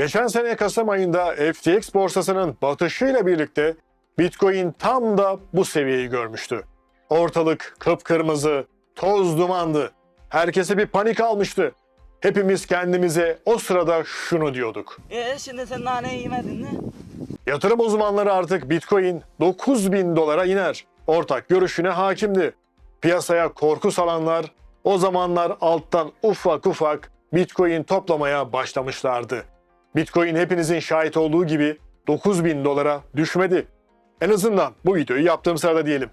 Geçen sene Kasım ayında FTX borsasının batışıyla birlikte Bitcoin tam da bu seviyeyi görmüştü. Ortalık kıpkırmızı, toz dumandı. Herkese bir panik almıştı. Hepimiz kendimize o sırada şunu diyorduk. E şimdi sen naneyi yemedin mi? Yatırım uzmanları artık Bitcoin 9000 dolara iner. Ortak görüşüne hakimdi. Piyasaya korku salanlar o zamanlar alttan ufak ufak Bitcoin toplamaya başlamışlardı. Bitcoin hepinizin şahit olduğu gibi 9000 dolara düşmedi. En azından bu videoyu yaptığım sırada diyelim.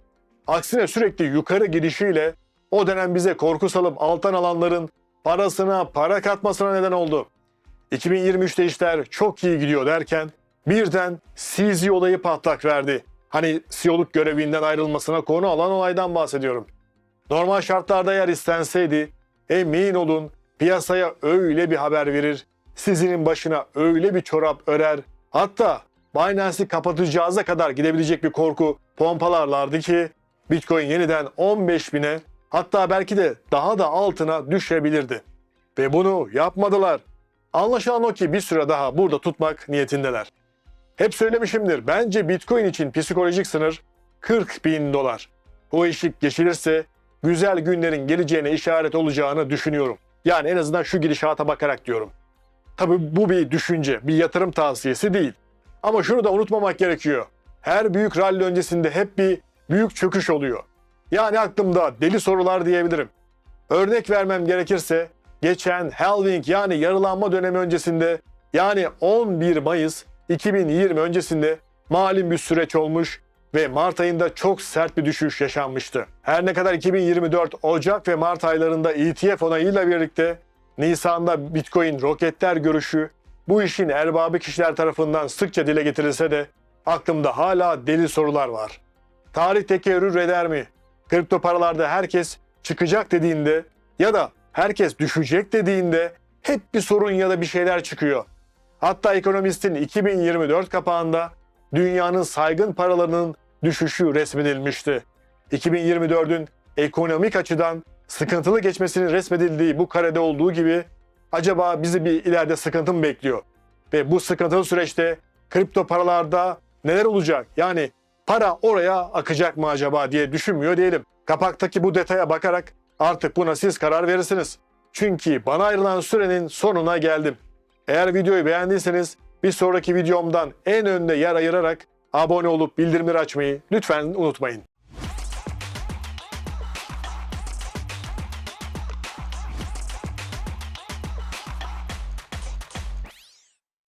Aksine sürekli yukarı gidişiyle o dönem bize korku salıp alttan alanların parasına para katmasına neden oldu. 2023'te işler çok iyi gidiyor derken birden CZ olayı patlak verdi. Hani CEO'luk görevinden ayrılmasına konu alan olaydan bahsediyorum. Normal şartlarda eğer istenseydi emin olun piyasaya öyle bir haber verir, sizinin başına öyle bir çorap örer, hatta Binance'i kapatacağıza kadar gidebilecek bir korku pompalarlardı ki Bitcoin yeniden 15 bine hatta belki de daha da altına düşebilirdi. Ve bunu yapmadılar. Anlaşılan o ki bir süre daha burada tutmak niyetindeler. Hep söylemişimdir. Bence Bitcoin için psikolojik sınır 40 bin dolar. Bu eşik geçilirse güzel günlerin geleceğine işaret olacağını düşünüyorum. Yani en azından şu gidişata bakarak diyorum. Tabii bu bir düşünce, bir yatırım tavsiyesi değil. Ama şunu da unutmamak gerekiyor. Her büyük rally öncesinde hep bir büyük çöküş oluyor. Yani aklımda deli sorular diyebilirim. Örnek vermem gerekirse geçen halving yani yarılanma dönemi öncesinde yani 11 Mayıs 2020 öncesinde malum bir süreç olmuş ve Mart ayında çok sert bir düşüş yaşanmıştı. Her ne kadar 2024 Ocak ve Mart aylarında ETF onayıyla birlikte Nisan'da Bitcoin roketler görüşü bu işin erbabı kişiler tarafından sıkça dile getirilse de aklımda hala deli sorular var. Tarih tekerrür eder mi? Kripto paralarda herkes çıkacak dediğinde ya da herkes düşecek dediğinde hep bir sorun ya da bir şeyler çıkıyor. Hatta ekonomistin 2024 kapağında dünyanın saygın paralarının düşüşü resmedilmişti. 2024'ün ekonomik açıdan sıkıntılı geçmesinin resmedildiği bu karede olduğu gibi acaba bizi bir ileride sıkıntı mı bekliyor? Ve bu sıkıntılı süreçte kripto paralarda neler olacak? Yani para oraya akacak mı acaba diye düşünmüyor değilim. Kapaktaki bu detaya bakarak artık buna siz karar verirsiniz. Çünkü bana ayrılan sürenin sonuna geldim. Eğer videoyu beğendiyseniz bir sonraki videomdan en önde yer ayırarak abone olup bildirimleri açmayı lütfen unutmayın.